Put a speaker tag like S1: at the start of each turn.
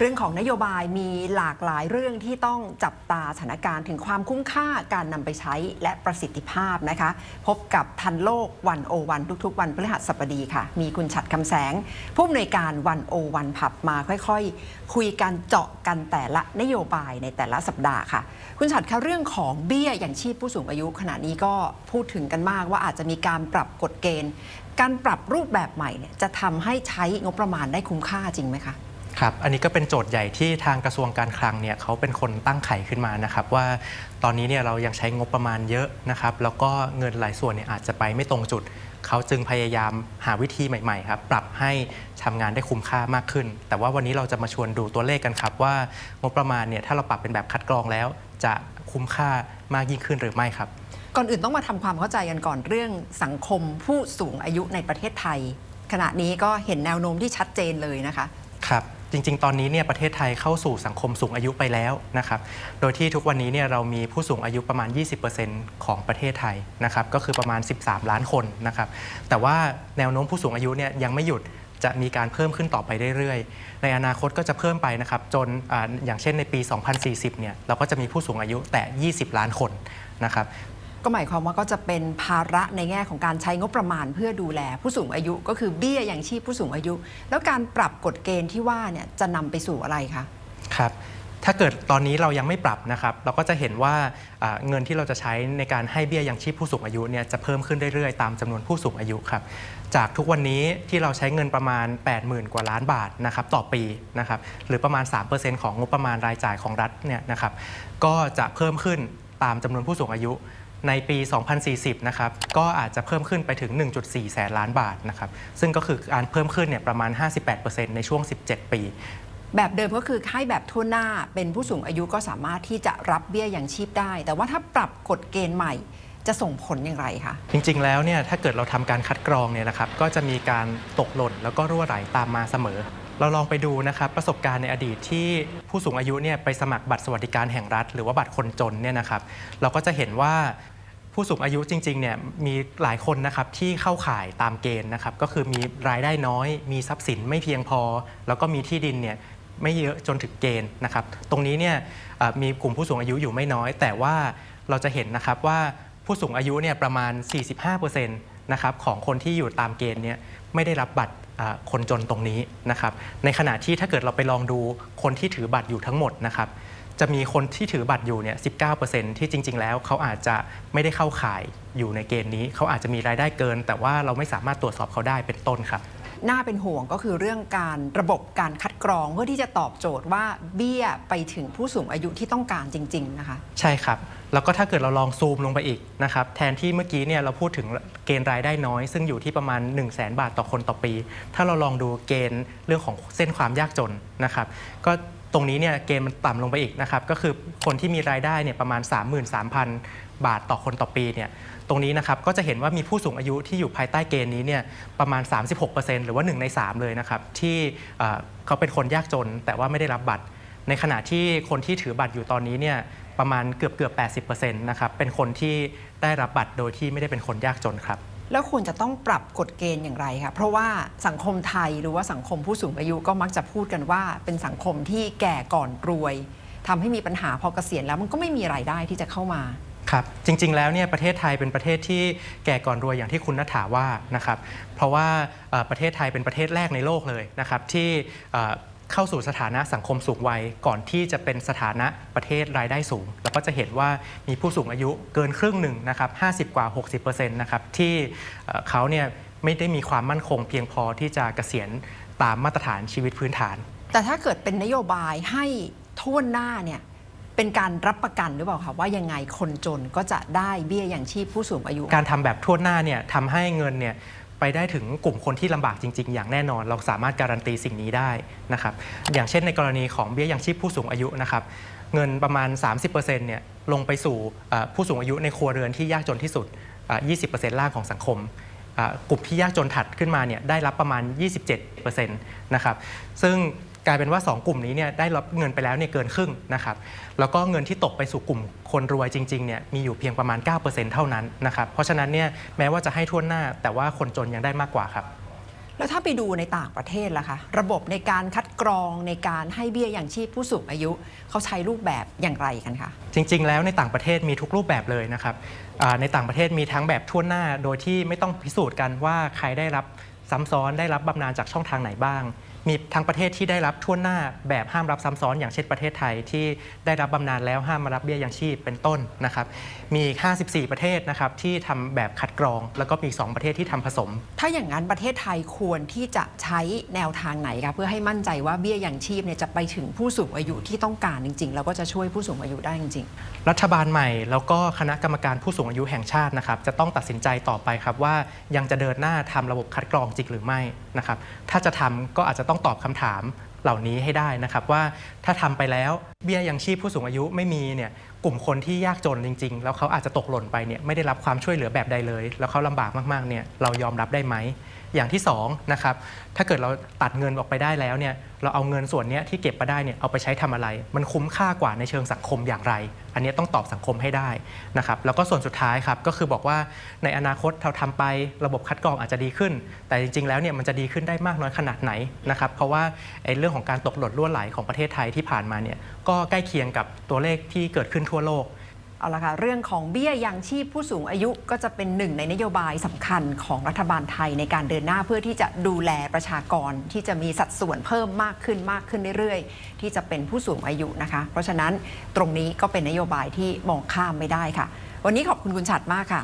S1: เรื่องของนโยบายมีหลากหลายเรื่องที่ต้องจับตาสถานการณ์ถึงความคุ้มค่าการนำไปใช้และประสิทธิภาพนะคะ พบกับทันโลกวันโอวันทุกๆ วันพฤหัสบดีค่ะ มีคุณฉัดคำแสง ผู้อำนวยการวันโอวันผับมาค่อยๆคุยกันเจาะกันแต่ละนโยบายในแต่ละสัปดาห์ค่ะ คุณฉัดคะเรื่องของเบี้ยอย่างชีพผู้สูงอายุขณะนี้ก็พูดถึงกันมากว่าอาจจะมีการปรับกฎเกณฑ์ การปรับรูปแบบใหม่เนี่ยจะทำให้ใช้งบประมาณได้คุ้มค่าจริงไหมคะ
S2: ครับ อันนี้ก็เป็นโจทย์ใหญ่ที่ทางกระทรวงการคลังเนี่ยเขาเป็นคนตั้งไข่ขึ้นมานะครับว่าตอนนี้เนี่ยเรายังใช้งบประมาณเยอะนะครับ แล้วก็เงินหลายส่วนเนี่ยอาจจะไปไม่ตรงจุด เขาจึงพยายามหาวิธีใหม่ๆครับปรับให้ทำงานได้คุ้มค่ามากขึ้น แต่ว่าวันนี้เราจะมาชวนดูตัวเลขกันครับว่างบประมาณเนี่ยถ้าเราปรับเป็นแบบคัดกรองแล้ว จะคุ้มค่ามากยิ่งขึ้นหรือไม่ครับ
S1: ก่อนอื่นต้องมาทำความเข้าใจกันก่อนเรื่องสังคมผู้สูงอายุในประเทศไทย ขณะนี้ก็เห็นแนวโน้มที่ชัดเจนเลยนะคะ
S2: ครับ จริง ๆ ตอนนี้เนี่ยประเทศไทยเข้าสู่สังคมสูงอายุไปแล้วนะครับ โดยที่ทุกวันนี้เนี่ยเรามีผู้สูงอายุประมาณ 20%ของประเทศไทยนะครับ ก็คือประมาณ 13 ล้านคนนะครับ แต่ว่าแนวโน้มผู้สูงอายุเนี่ยยังไม่หยุดจะมีการเพิ่มขึ้นต่อไปเรื่อยๆ ในอนาคตก็จะเพิ่มไปนะครับ จนออย่างเช่นในปี 2040 เนี่ยเราก็จะมีผู้สูงอายุแต่ 20 ล้านคนนะครับ
S1: ก็หมายความว่าก็จะเป็นภาระในแง่ของการใช้งบประมาณเพื่อดูแลผู้สูงอายุ ก็คือเบี้ยอย่างชีพผู้สูงอายุ แล้วการปรับกฎเกณฑ์ที่ว่าเนี่ยจะนำไปสู่อะไรคะ
S2: ครับถ้าเกิดตอนนี้เรายังไม่ปรับนะครับ เราก็จะเห็นว่าเงินที่เราจะใช้ในการให้เบี้ยยังชีพผู้สูงอายุเนี่ยจะเพิ่มขึ้นเรื่อยๆ ตามจำนวนผู้สูงอายุครับจากทุกวันนี้ที่เราใช้เงินประมาณ 80,000 กว่าล้านบาทนะครับต่อปีนะครับหรือประมาณ 3%ของงบประมาณรายจ่ายของรัฐเนี่ยนะครับก็จะเพิ่มขึ้นตามจำนวนผู้สูงอายุ ในปี 2040 นะครับ ก็อาจจะเพิ่มขึ้นไปถึง 1.4 แสนล้านบาทนะครับ ซึ่งก็คือการเพิ่มขึ้นเนี่ยประมาณ 58%ในช่วง 17 ปี
S1: แบบเดิมก็คือให้แบบทั่วหน้าเป็นผู้สูงอายุก็สามารถที่จะรับเบี้ยอย่างชีพได้ แต่ว่าถ้าปรับกฎเกณฑ์ใหม่จะส่งผลอย่างไรคะ
S2: จริงๆ แล้วเนี่ยถ้าเกิดเราทำการคัดกรองเนี่ยนะครับ ก็จะมีการตกหล่นแล้วก็รั่วไหลตามมาเสมอ เราลองไปดูนะครับประสบการณ์ในอดีตที่ผู้สูงอายุเนี่ยไปสมัครบัตรสวัสดิการแห่งรัฐ หรือว่าบัตรคนจนเนี่ยนะครับ เราก็จะเห็นว่าผู้สูงอายุจริงๆเนี่ยมีหลายคนนะครับที่เข้าข่ายตามเกณฑ์นะครับก็คือมีรายได้น้อย มีทรัพย์สินไม่เพียงพอ แล้วก็มีที่ดินเนี่ยไม่เยอะจนถึงเกณฑ์นะครับ ตรงนี้เนี่ยมีกลุ่มผู้สูงอายุอยู่ไม่น้อย แต่ว่าเราจะเห็นนะครับว่าผู้สูงอายุเนี่ยประมาณ 45%นะครับของคนที่อยู่ตามเกณฑ์เนี่ยไม่ได้รับบัตร คนจนตรงนี้นะครับ ในขณะที่ถ้าเกิดเราไปลองดูคนที่ถือบัตรอยู่ทั้งหมดนะครับจะมีคนที่ถือบัตรอยู่เนี่ย19%ที่จริง ๆ แล้วเขาอาจจะไม่ได้เข้าข่ายอยู่ในเกณฑ์นี้ เขาอาจจะมีรายได้เกิน แต่ว่าเราไม่สามารถตรวจสอบเขาได้เป็นต้นครับ
S1: น่าเป็นห่วงก็คือเรื่องการระบบการคัดกรองเพื่อที่จะตอบโจทย์ว่าเบี้ยไปถึงผู้สูงอายุที่ต้องการจริง ๆ นะคะ
S2: ใช่ครับ แล้วก็ถ้าเกิดเราลองซูมลงไปอีกนะครับแทนที่เมื่อกี้เนี่ยเราพูดถึงเกณฑ์รายได้น้อย ซึ่งอยู่ที่ประมาณ 1 0 0 0 0แบาทต่อคนต่อปี ถ้าเราลองดูเกณฑ์เรื่องของเส้นความยากจนนะครับก็ ตรงนี้เนี่ยเกณฑ์มันต่ำลงไปอีกนะครับก็คือคนที่มีรายได้เนี่ยประมาณ 33,000 บาทต่อคนต่อปีเนี่ยตรงนี้นะครับก็จะเห็นว่ามีผู้สูงอายุที่อยู่ภายใต้เกณฑ์นี้เนี่ยประมาณ 36%หรือว่า 1 ใน 3 เลยนะครับที่เอ่อเขาเป็นคนยากจนแต่ว่าไม่ได้รับบัตร ในขณะที่คนที่ถือบัตรอยู่ตอนนี้เนี่ยประมาณเกือบเกือบ80%นะครับเป็นคนที่ได้รับบัตรโดยที่ไม่ได้เป็นคนยากจนครับ
S1: แล้วควรจะต้องปรับกฎเกณฑ์อย่างไรคะเพราะว่าสังคมไทยหรือว่าสังคมผู้สูงอายุก็มักจะพูดกันว่า เป็นสังคมที่แก่ก่อนรวยทำให้มีปัญหาพอเกษียณแล้วมันก็ไม่มีรายได้ที่จะเข้ามา
S2: ครับจริงๆแล้วเนี่ยประเทศไทยเป็นประเทศที่แก่ก่อนรวยอย่างที่คุณนัฐาว่านะครับเพราะว่าประเทศไทยเป็นประเทศแรกในโลกเลยนะครับที่ เอ่อเข้าสู่สถานะสังคมสูงวัยก่อนที่จะเป็นสถานะประเทศรายได้สูงแล้วก็จะเห็นว่ามีผู้สูงอายุเกินครึ่งหนึ่งนะครับ 50 กว่า 60%นะครับที่เอ่อเขาเนี่ยไม่ได้มีความมั่นคงเพียงพอที่จะเกษียณตามมาตรฐานชีวิตพื้นฐาน
S1: แต่ถ้าเกิดเป็นนโยบายให้ทั่วหน้าเนี่ยเป็นการรับประกันหรือเปล่าคะว่ายังไงคนจนก็จะได้เบี้ยอย่างชีพผู้สูงอายุ
S2: การทำแบบทั่วหน้าเนี่ยทำให้เงินเนี่ย ไปได้ถึงกลุ่มคนที่ลำบากจริง ๆ อย่างแน่นอน เราสามารถการันตีสิ่งนี้ได้นะครับอย่างเช่นในกรณีของเบี้ยยังชีพผู้สูงอายุนะครับเงินประมาณ 30%เนี่ยลงไปสู่ผู้สูงอายุในครัวเรือนที่ยากจนที่สุดอะ20%ล่างของสังคมกลุ่มที่ยากจนถัดขึ้นมาเนี่ยได้รับประมาณ 27%นะครับซึ่ง กลายเป็นว่า 2 กลุ่มนี้เนี่ยได้รับเงินไปแล้วเนี่ยเกินครึ่งนะครับแล้วก็เงินที่ตกไปสู่กลุ่มคนรวยจริงๆเนี่ยมีอยู่เพียงประมาณ 9%เท่านั้นนะครับเพราะฉะนั้นเนี่ยแม้ว่าจะให้ทั่วหน้า แต่ว่าคนจนยังได้มากกว่าครับ
S1: แล้วถ้าไปดูในต่างประเทศล่ะคะระบบในการคัดกรองในการให้เบี้ยยังชีพผู้สูงอายุ เขาใช้รูปแบบอย่างไรกันคะ
S2: จริง ๆ แล้วในต่างประเทศมีทุกรูปแบบเลยนะครับอ่าในต่างประเทศมีทั้งแบบทั่วหน้า โดยที่ไม่ต้องพิสูจน์กันว่าใครได้รับซ้ำซ้อนได้รับบำนาญจากช่องทางไหนบ้าง มีทั้งประเทศที่ได้รับทั่วหน้าแบบห้ามรับซ้ำซ้อน อย่างเช่นประเทศไทยที่ได้รับบำนาญแล้วห้ามมารับเบี้ยยังชีพเป็นต้นนะครับมีอีก54 ประเทศนะครับที่ทำแบบคัดกรอง แล้วก็มีอีกสองประเทศที่ทำผสม
S1: ถ้าอย่างนั้นประเทศไทยควรที่จะใช้แนวทางไหนคะเพื่อให้มั่นใจว่าเบี้ยยังชีพเนี่ยจะไปถึงผู้สูงอายุที่ต้องการจริง ๆ แล้วก็จะช่วยผู้สูงอายุได้จริง
S2: รัฐบาลใหม่แล้วก็คณะกรรมการผู้สูงอายุแห่งชาตินะครับจะต้องตัดสินใจต่อไปครับว่ายังจะเดินหน้าทำระบบคัดกรองจริงหรือไม่นะครับถ้าจะทำก็อาจจะต้องตอบคำถามเหล่านี้ให้ได้นะครับว่าถ้าทำไปแล้วเบี้ยยังชีพผู้สูงอายุไม่มีเนี่ยกลุ่มคนที่ยากจนจริง ๆ แล้วเขาอาจจะตกหล่นไปเนี่ยไม่ได้รับความช่วยเหลือแบบใดเลย แล้วเขาลำบากมากๆเนี่ยเรายอมรับได้ไหม อย่างที่สองนะครับถ้าเกิดเราตัดเงินออกไปได้แล้วเนี่ยเราเอาเงินส่วนนี้ที่เก็บมาได้เนี่ยเอาไปใช้ทำอะไร มันคุ้มค่ากว่าในเชิงสังคมอย่างไร อันนี้ต้องตอบสังคมให้ได้นะครับแล้วก็ส่วนสุดท้ายครับก็คือบอกว่าในอนาคตเราทำไประบบคัดกรองอาจจะดีขึ้น แต่จริง ๆ แล้วเนี่ยมันจะดีขึ้นได้มากน้อยขนาดไหนนะครับเพราะว่าไอ้เรื่องของการตกหล่นล่วไหลของประเทศไทยที่ผ่านมาเนี่ยก็ใกล้เคียงกับตัวเลขที่เกิดขึ้นทั่วโลก
S1: เอาละค่ะเรื่องของเบี้ยยังชีพผู้สูงอายุก็จะเป็นหนึ่งในนโยบายสำคัญของรัฐบาลไทยในการเดินหน้าเพื่อที่จะดูแลประชากรที่จะมีสัดส่วนเพิ่มมากขึ้นมากขึ้นเรื่อยๆ ที่จะเป็นผู้สูงอายุนะคะ เพราะฉะนั้นตรงนี้ก็เป็นนโยบายที่มองข้ามไม่ได้ค่ะ วันนี้ขอบคุณคุณชัดมากค่ะ